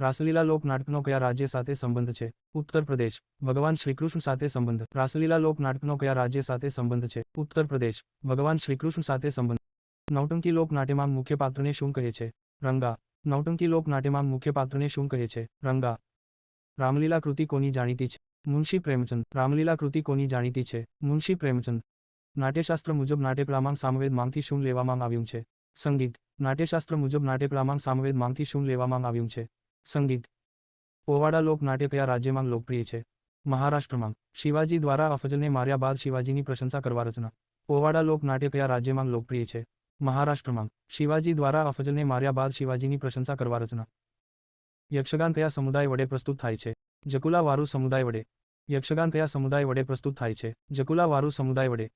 રાસલીલા લોકનાટકનો કયા રાજ્ય સાથે સંબંધ છે? ઉત્તર પ્રદેશ. ભગવાન શ્રીકૃષ્ણ સાથે સંબંધ. રાસલીલા લોકનાટકનો કયા રાજ્ય સાથે સંબંધ છે? ઉત્તર પ્રદેશ. ભગવાન શ્રીકૃષ્ણ સાથે સંબંધ. નૌટંકી લોકનાટ્યમાં મુખ્ય પાત્રને શું કહે છે? રંગા. નૌટંકી લોકનાટ્યમાં મુખ્ય પાત્રને શું કહે છે? રંગા. રામલીલા કૃતિ કોની જાણીતી છે? મુનશી પ્રેમચંદ. રામલીલા કૃતિ કોની જાણીતી છે? મુનશી પ્રેમચંદ. નાટ્યશાસ્ત્ર મુજબ નાટ્યપ્રામાંગ સામવેદ માંગથી શું લેવામાં આવ્યું છે? સંગીત. નાટ્યશાસ્ત્ર મુજબ નાટ્યકલામાં સામવેદમાંથી શું લેવામાં આવ્યું છે? સંગીત. પોવાડા લોકનાટ્ય કયા રાજ્યમાં લોકપ્રિય છે? મહારાષ્ટ્રમાં. શિવાજી દ્વારા અફજલને માર્યા બાદ શિવાજીની પ્રશંસા કરવા રચના. પોવાડા લોકનાટ્ય કયા રાજ્યમાં લોકપ્રિય છે? મહારાષ્ટ્રમાં. શિવાજી દ્વારા અફજલને માર્યા બાદ શિવાજીની પ્રશંસા કરવા રચના. યક્ષગાન કયા સમુદાય વડે પ્રસ્તુત થાય છે? જકુલા વારુ સમુદાય વડે. યક્ષગાન કયા સમુદાય વડે પ્રસ્તુત થાય છે? જકુલા વારુ સમુદાય વડે.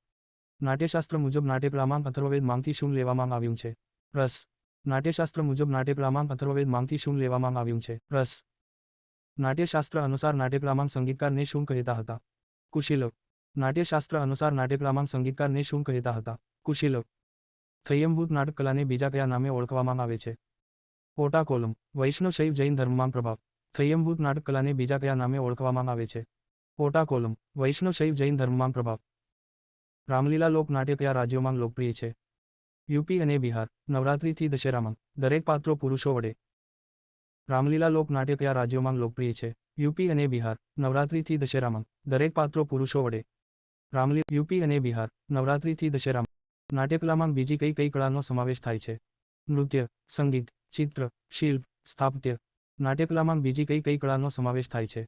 નાટ્યશાસ્ત્ર મુજબ નાટ્યકલામાં અથર્વવેદ માંગથી શું લેવામાં આવ્યું છે? રસ. નાટ્યશાસ્ત્ર મુજબ નાટ્યકલામાં અથર્વવેદ માંગથી શું લેવામાં આવ્યું છે. રસ. નાટ્યશાસ્ત્ર અનુસાર નાટ્યકલામાં સંગીતકારને શું કહેતા હતા. કુશીલક નાટ્યશાસ્ત્ર અનુસાર નાટ્યકલામાં સંગીતકારને શું કહેતા હતા. કુશીલક થયંભૂત નાટકકલાને બીજા કયા નામે ઓળખવામાં આવે છે? ઓટા કોલમ વૈષ્ણવ જૈન ધર્મમાં પ્રભાવ. થયંભૂત નાટકકલાને બીજા કયા નામે ઓળખવામાં આવે છે? ઓટા કોલમ વૈષ્ણવ શૈવ જૈન ધર્મમાં પ્રભાવ. રામલીલા લોક નાટ્ય કયા રાજ્યોમાં લોકપ્રિય છે? યુપી અને બિહાર, નવરાત્રિથી દશેરામાં, દરેક પાત્રો પુરુષો વડે. રામલીલા લોકનાટ્ય કયા રાજ્યોમાં લોકપ્રિય છે. યુપી અને બિહાર, નવરાત્રિથી દશેરામાં, દરેક પાત્રો પુરુષો વડે. રામલી, યુપી અને બિહાર, નવરાત્રિથી દશેરામાં, નાટ્યકલામાં બીજી કઈ કઈ કળાનો સમાવેશ થાય છે? નૃત્ય, સંગીત, ચિત્ર, શિલ્પ, સ્થાપત્ય, નાટ્યકલામાં બીજી કઈ કઈ કળાનો સમાવેશ થાય છે?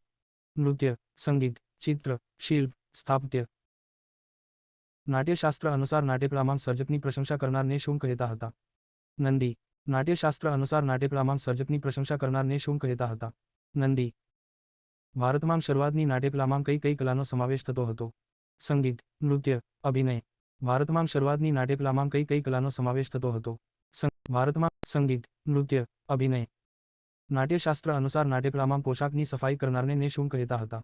નૃત્ય, સંગીત, ચિત્ર, શિલ્પ, સ્થાપત્ય નાટ્યશાસ્ત્ર અનુસાર નાટ્યકલામાં સર્જકની પ્રશંસા કરનારને શું કહેતા હતા? નંદી, નાટ્યશાસ્ત્ર અનુસાર નાટ્યકલામાં સર્જકની પ્રશંસા કરનારને શું કહેતા હતા? નંદી, ભારતમાં શરૂઆતની નાટ્યકલામાં કઈ કઈ કલાનો સમાવેશ થતો હતો? સંગીત, નૃત્ય, અભિનય, ભારતમાં શરૂઆતની નાટ્યકલામાં કઈ કઈ કલાનો સમાવેશ થતો હતો? ભારતમાં સંગીત, નૃત્ય, અભિનય, નાટ્યશાસ્ત્ર અનુસાર નાટ્યકલામાં પોશાકની સફાઈ કરનારને ને શું કહેતા હતા?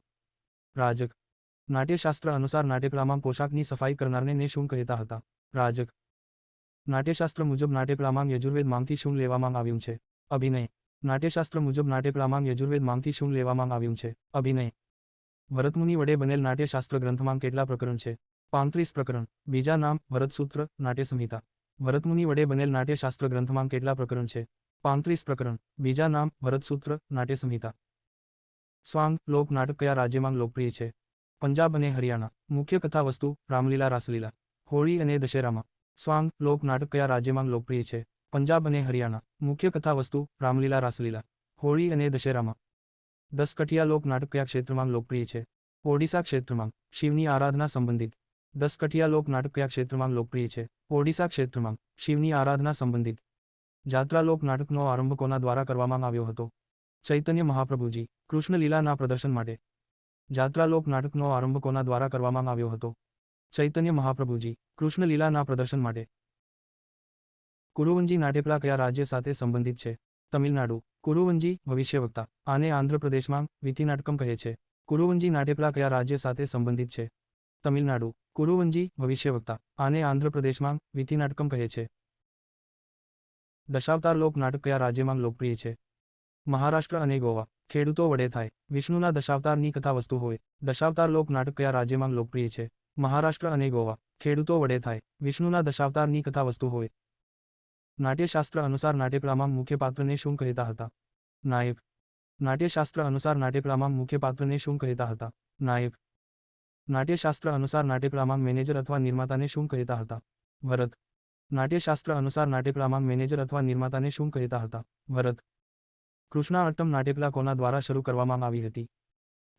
રાજક નાટ્યશાસ્ત્ર અનુસાર નાટ્યકલામાં પોશાકની સફાઈ કરનારને ને શું કહેતા હતા. રાજક. નાટ્યશાસ્ત્ર મુજબ નાટ્યકલામાં યજુર્વેદ માંગથી શું લેવામાં આવ્યું છે. અભિનય. નાટ્યશાસ્ત્ર મુજબ નાટ્યકલામાં યજુર્વેદ માંગથી શું લેવામાં આવ્યું છે. અભિનય. ભરતમુનિ વડે બનેલ નાટ્યશાસ્ત્ર ગ્રંથમાં કેટલા પ્રકરણ છે? પાંત્રીસ પ્રકરણ. બીજા નામ, ભરતસૂત્ર નાટ્ય સંહિતા ભરતમુનિ વડે બનેલ નાટ્યશાસ્ત્ર ગ્રંથમાં કેટલા પ્રકરણ છે? પાંત્રીસ પ્રકરણ. બીજા નામ, ભરતસૂત્ર નાટ્ય સંહિતા સ્વાંગ લોક નાટક કયા રાજ્યમાં લોકપ્રિય છે? પંજાબ અને હરિયાણા, મુખ્ય કથા વસ્તુ રામલીલા રાસલીલા, હોળી અને દશેરામાં, સ્વાંગ, લોક નાટક કયા રાજ્યમાં લોકપ્રિય છે? પંજાબ અને હરિયાણા, મુખ્ય કથા વસ્તુ રામલીલા રાસલીલા, હોળી અને દશેરામાં. દસ કઠિયા લોક નાટક કયા ક્ષેત્રમાં લોકપ્રિય છે? ઓડિશા ક્ષેત્રમાં, શિવની આરાધના સંબંધિત. દસ કઠિયા લોક નાટક કયા ક્ષેત્રમાં લોકપ્રિય છે? ઓડિશા ક્ષેત્રમાં, શિવની આરાધના સંબંધિત. જાત્રા લોક નાટકનો આરંભ કોના દ્વારા કરવામાં આવ્યો હતો? ચૈતન્ય મહાપ્રભુજી કૃષ્ણ લીલાના પ્રદર્શન માટે. જાત્રા લોક નાટકનો આરંભ કોના દ્વારા કરવામાં આવ્યો હતો? ચૈતન્ય મહાપ્રભુજી કૃષ્ણ લીલાના પ્રદર્શન માટે. કુરુવંજી નાટેપલા કયા રાજ્ય સાથે સંબંધિત છે? તમિલનાડુ. કુરુવંજી, ભવિષ્યવક્તા. આને આંધ્રપ્રદેશમાં વિધિનાટકમ કહે છે. કુરુવંજી નાટેપલા કયા રાજ્ય સાથે સંબંધિત છે? તમિલનાડુ. કુરુવંજી, ભવિષ્યવક્તા. આને આંધ્રપ્રદેશમાં વિધિનાટકમ કહે છે. દશાવતાર લોક નાટક કયા રાજ્યમાં લોકપ્રિય છે? મહારાષ્ટ્ર અને ગોવા. ખેડૂતો વડે થાય. વિષ્ણુના દશાવતારની કથા વસ્તુ હોય. દશાવતાર લોક નાટક કયા રાજ્યમાં લોકપ્રિય છે. મહારાષ્ટ્ર અને ગોવા ખેડૂતો વડે થાય. વિષ્ણુના દશાવતારની કથા વસ્તુ હોય. નાટ્યશાસ્ત્ર અનુસાર નાટ્યકળામાં મુખ્ય પાત્રને શું કહેતા હતા? નાયક. નાટ્યશાસ્ત્ર અનુસાર નાટ્યકળામાં મુખ્ય પાત્રને શું કહેતા હતા? નાયક. નાટ્યશાસ્ત્ર અનુસાર નાટ્યકળામાં મેનેજર અથવા નિર્માતાને શું કહેતા હતા? ભરત નાટ્યશાસ્ત્ર અનુસાર નાટ્યકળામાં મેનેજર અથવા નિર્માતાને શું કહેતા હતા? ભરત કૃષ્ણાઅટ્ટમ નાટ્યકલા કોના દ્વારા શરૂ કરવામાં આવી હતી.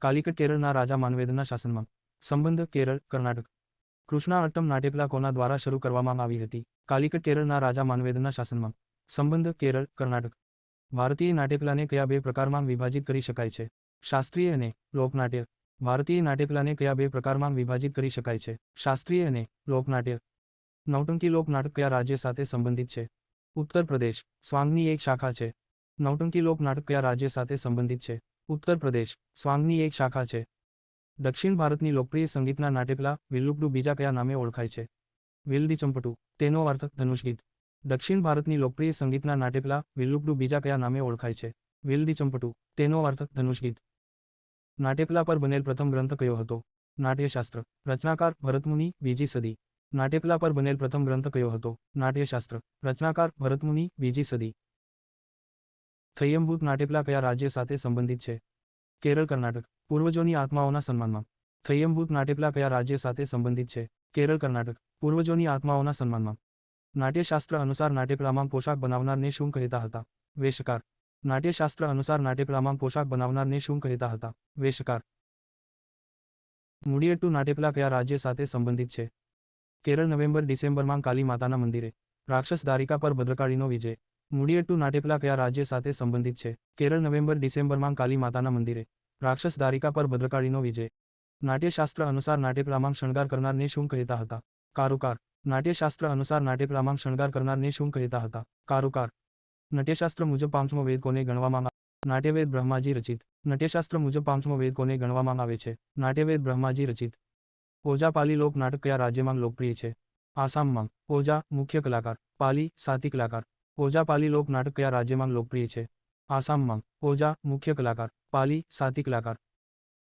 કાલિકટ કેરળના રાજા માનવેદના શાસનમાં. સંબંધ, કેરળ, કર્ણાટક. કૃષ્ણાઅટ્ટમ નાટ્યકલા કોના દ્વારા શરૂ કરવામાં આવી હતી. કાલિકટ કેરળના રાજા માનવેદના શાસનમાં. સંબંધ, કેરળ, કર્ણાટક. ભારતીય નાટ્યકલાને કયા બે પ્રકારમાં વિભાજિત કરી શકાય છે? શાસ્ત્રીય અને લોકનાટ્ય. ભારતીય નાટ્યકલાને કયા બે પ્રકારમાં વિભાજિત કરી શકાય છે? શાસ્ત્રીય અને લોકનાટ્ય. નૌટંકી લોકનાટક કયા રાજ્ય સાથે સંબંધિત છે? ઉત્તર પ્રદેશ. સ્વાંગની એક શાખા છે. નૌટંકી લોકનાટક કયા રાજ્ય સાથે સંબંધિત છે? ઉત્તર પ્રદેશ, સ્વાંગની એક શાખા છે. દક્ષિણ ભારતની લોકપ્રિય સંગીતના નાટ્યકલા વિલ્લુપડુ બીજા કયા નામે ઓળખાય છે? વિલદી ચંપટુ, તેનો અર્થ ધનુષ ગીત. દક્ષિણ ભારતની લોકપ્રિય સંગીતના નાટ્યકલા વિલ્લુપડુ બીજા કયા નામે ઓળખાય છે? વિલ્દી ચંપટુ, તેનો અર્થ ધનુષગીત નાટ્યકલા પર બનેલ પ્રથમ ગ્રંથ કયો હતો? નાટ્યશાસ્ત્ર, રચનાકાર ભરતમુનિ બીજી સદી. નાટ્યકલા પર બનેલ પ્રથમ ગ્રંથ કયો હતો? નાટ્યશાસ્ત્ર, રચનાકાર ભરતમુનિ બીજી સદી. થયંભૂત નાટેપલા કયા રાજ્ય સાથે સંબંધિત છે? કેરળ, કર્ણાટક. પૂર્વજોની આત્માઓના સન્માનમાં. થયંભૂત નાટેપલા કયા રાજ્ય સાથે સંબંધિત છે? કેરળ, કર્ણાટક. પૂર્વજોની આત્માઓના સન્માનમાં. નાટ્યશાસ્ત્ર અનુસાર નાટ્યકલામાં પોશાક બનાવનારને શું કહેતા હતા? વેશકાર. નાટ્યશાસ્ત્ર અનુસાર નાટ્યકલામાં પોશાક બનાવનારને શું કહેતા હતા? વેશકાર. મુડિયટ્ટુ નાટેપલા કયા રાજ્ય સાથે સંબંધિત છે? કેરળ, નવેમ્બર, ડિસેમ્બરમાં કાલી માતાના મંદિરે. રાક્ષસ દારિકા પર ભદ્રકાળીનો વિજય. મુડિયટ્ટુ નાટ્યકલા કયા રાજ્ય સાથે સંબંધિત છે? કેરળ નવેમ્બર ડિસેમ્બરમાં કાલી માતાના મંદિરે. રાક્ષસ દારિકા પર ભદ્રકાળીનો વિજય. નાટ્યશાસ્ત્ર અનુસાર નાટેપલામાં શણગાર કરનારને શું કહેતા હતા? કારુકાર. નાટ્યશાસ્ત્ર અનુસાર નાટેપલામાં શણગાર કરનારને શું કહેતા હતા? કારુકાર. નાટ્યશાસ્ત્ર મુજબ પાંચમો વેદ કોને ગણવામાં નાટ્યવેદ બ્રહ્માજી રચિત. નાટ્યશાસ્ત્ર મુજબ પાંચમો વેદ કોને ગણવામાં આવે છે? નાટ્યવેદ બ્રહ્માજી રચિત. ઓજાપાલી લોક નાટક કયા રાજ્યમાં લોકપ્રિય છે? આસામમાં. ઓજા મુખ્ય કલાકાર. પાલી સાથી કલાકાર. ઓજાપાલી લોક નાટક કયા રાજ્યમાં લોકપ્રિય છે? આસામમાં. ઓજા, મુખ્ય કલાકાર. પાલી સાથી કલાકાર.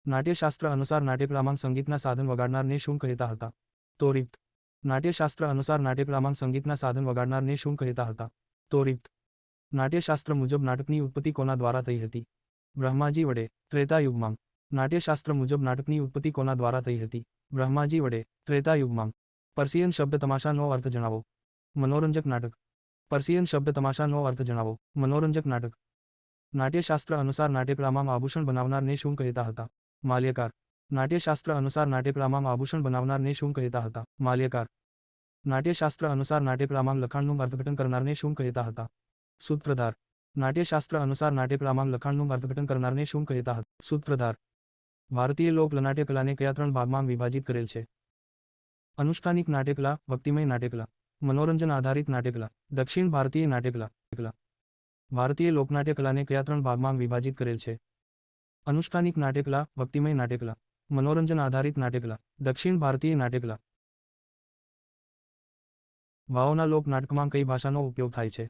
નાટ્યશાસ્ત્ર અનુસાર નાટ્યકલામાં સંગીતના સાધન વગાડનારને શું કહેતા હતા? તોરિપ્ત. નાટ્યશાસ્ત્ર અનુસાર નાટ્યકલામાં સંગીતના સાધન વગાડનારને શું કહેતા હતા? તોરિપ્ત. નાટ્યશાસ્ત્ર મુજબ નાટકની ઉત્પત્તિ કોના દ્વારા થઈ હતી? બ્રહ્માજી વડે. ત્રેતા યુગમાં નાટ્યશાસ્ત્ર મુજબ નાટકની ઉત્પત્તિ કોના દ્વારા થઈ હતી? બ્રહ્માજી વડે. ત્રેતા યુગમાં પર્સિયન શબ્દ તમાશાનો અર્થ જણાવો. મનોરંજક નાટક. પર્સિયન શબ્દ તમાશાનો અર્થ જણાવો. મનોરંજક નાટક. નાટ્યશાસ્ત્ર અનુસાર નાટ્યકળામાં આભૂષણ બનાવનારને શું કહેતા હતા? માલ્યકાર. નાટ્યશાસ્ત્ર અનુસાર નાટ્યકળામાં આભૂષણ બનાવનારને શું કહેતા હતા? માલ્યકાર. નાટ્યશાસ્ત્ર અનુસાર નાટ્યકળામાં લખાણનું અર્થઘટન કરનારને શું કહેતા હતા? સૂત્રધાર. નાટ્યશાસ્ત્ર અનુસાર નાટ્યકલામાં લખાણનું અર્થઘટન કરનારને શું કહેતા હતા? સૂત્રધાર. ભારતીય લોક નાટ્યકલાને કયા ત્રણ ભાગમાં વિભાજિત કરેલ છે? અનુષ્ઠાનિક નાટ્યકલા, ભક્તિમય નાટ્યકલા. મનોરંજન આધારિત નાટ્યકલા. દક્ષિણ ભારતીય નાટ્યકલા. ભારતીય લોકનાટ્ય કલાને કયા ત્રણ ભાગમાં વિભાજિત કરેલ છે. અનુષ્ઠાનિક નાટ્યકલા, ભક્તિમય નાટ્યકલા, મનોરંજન આધારિત નાટ્યકલા, દક્ષિણ ભારતીય નાટ્યકલા. વાઓના લોક નાટકમાં કઈ ભાષાનો ઉપયોગ થાય છે?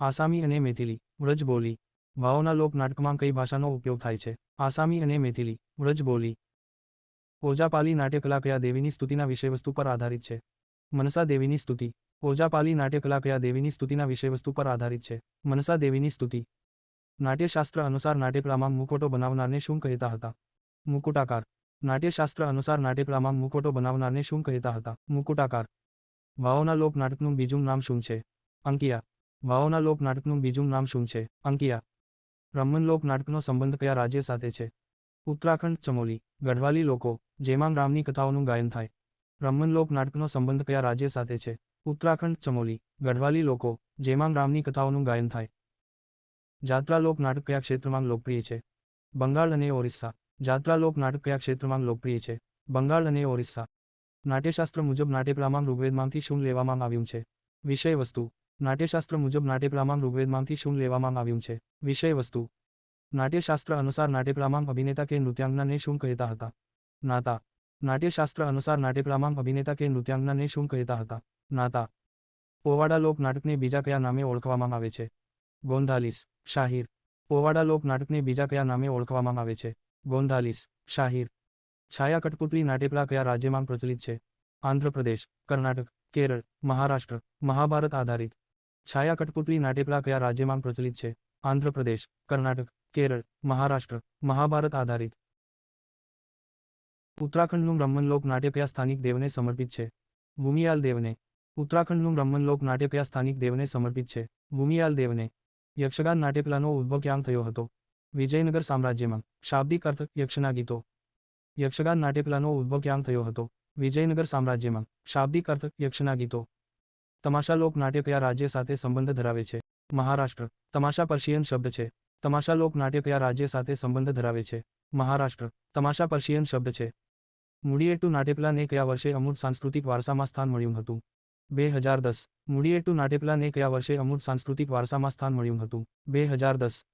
આસામી અને મેથિલી, વ્રજ બોલી. વાઓના લોક નાટકમાં કઈ ભાષાનો ઉપયોગ થાય છે? આસામી અને મેથિલી, વ્રજ બોલી. ઓજાપાલી નાટ્યકલા કયા દેવીની સ્તુતિના વિષયવસ્તુ પર આધારિત છે? મનસા દેવીની સ્તુતિ. ઓજાપાલી નાટ્યકલા કયા દેવીની સ્તુતિના વિષયવસ્તુ પર આધારિત છે. મનસા દેવીની સ્તુતિ. નાટ્યશાસ્ત્ર અનુસાર નાટ્યકલામાં મુકોટો બનાવનારને શું કહેતા હતા? મુકુટાકાર. નાટ્યશાસ્ત્ર અનુસાર નાટ્યકલામાં મુખોટો બનાવનારને શું કહેતા હતા? મુકુટાકાર. વાઓના લોક નાટકનું બીજું નામ શું છે? અંકિયા. વાઓના લોક નાટકનું બીજું નામ શું છે? અંકિયા. રમન લોક નાટકનો સંબંધ કયા રાજ્ય સાથે છે? ઉત્તરાખંડ ચમોલી. ગઢવાલી લોકો. જેમાં રામની કથાઓનું ગાયન થાય. રમન લોક નાટકનો સંબંધ કયા રાજ્ય સાથે છે? ઉત્તરાખંડ, ચમોલી. ગઢવાલી લોકો, જેમાં રામની કથાઓનું ગાયન થાય. જાત્રાલોક નાટક કયા ક્ષેત્રમાં લોકપ્રિય છે? બંગાળ અને ઓરિસ્સા. જાત્રાલોક નાટક કયા ક્ષેત્રમાં લોકપ્રિય છે? બંગાળ અને ઓરિસ્સા. નાટ્યશાસ્ત્ર મુજબ નાટ્યકલામાં ઋગ્વેદમાંથી શું લેવામાં આવ્યું છે? વિષય વસ્તુ નાટ્યશાસ્ત્ર મુજબ નાટ્યકલામાં ઋગ્વેદમાંથી શું લેવામાં આવ્યું છે? વિષય વસ્તુ નાટ્યશાસ્ત્ર અનુસાર નાટ્યકલામાં અભિનેતા કે નૃત્યાંગનાને શું કહેતા હતા? નાતા. નાટ્યશાસ્ત્ર અનુસાર નાટ્યકલામાં અભિનેતા કે નૃત્યાંગનાને શું કહેતા હતા? નાતા. પોવાડા લોક નાટકને બીજા કયા નામે ઓળખવામાં આવે છે? ગોંધાલીસ, શાહીર. પોવાડા લોક નાટકને બીજા કયા નામે ઓળખવામાં આવે છે? ગોંધાલીસ, શાહીર. છાયા કઠપુતળી નાટ્યકલા કયા રાજ્યમાં પ્રચલિત છે? આંધ્રપ્રદેશ, કર્ણાટક, કેરળ, મહારાષ્ટ્ર, મહાભારત આધારિત. છાયા કઠપુતળી નાટ્યકલા કયા રાજ્યમાં પ્રચલિત છે? આંધ્રપ્રદેશ, કર્ણાટક, કેરળ, મહારાષ્ટ્ર, મહાભારત આધારિત. ઉત્તરાખંડનું બ્રહ્મનલોક નાટ્ય કયા સ્થાનિક દેવને સમર્પિત છે. ભૂમિયાલ દેવને. ઉત્તરાખંડનું બ્રહ્મનલોક નાટ્ય કયા સ્થાનિક દેવને સમર્પિત છે. ભૂમિયાલ દેવને. યક્ષગાન નાટ્યકલાનો ઉદ્ભવ ક્યાં થયો હતો. વિજયનગર સામ્રાજ્યમાં. શાબ્દિક અર્થ યક્ષના ગીતો. યક્ષગાન નાટ્યકલાનો ઉદ્ભવ ક્યાં થયો હતો. વિજયનગર સામ્રાજ્યમાં. શાબ્દિક અર્થ યક્ષના ગીતો. તમાશા લોક નાટ્ય રાજ્ય સાથે સંબંધ ધરાવે છે. મહારાષ્ટ્ર. તમાશા પર્શિયન શબ્દ છે. તમાશા લોક નાટ્ય કયા રાજ્ય સાથે સંબંધ ધરાવે છે. મહારાષ્ટ્ર, તમાશા પર્શિયન શબ્દ છે. મુડિયેટ્ટુ નાટ્યકલાને કયા વર્ષે અમૂર્ત સાંસ્કૃતિક વારસામાં સ્થાન મળ્યું હતું. બે હજાર દસ મુડિયેટ્ટુ નાટ્યકલાને કયા વર્ષે અમૂર્ત સાંસ્કૃતિક વારસામાં સ્થાન મળ્યું હતું. બે હજાર દસ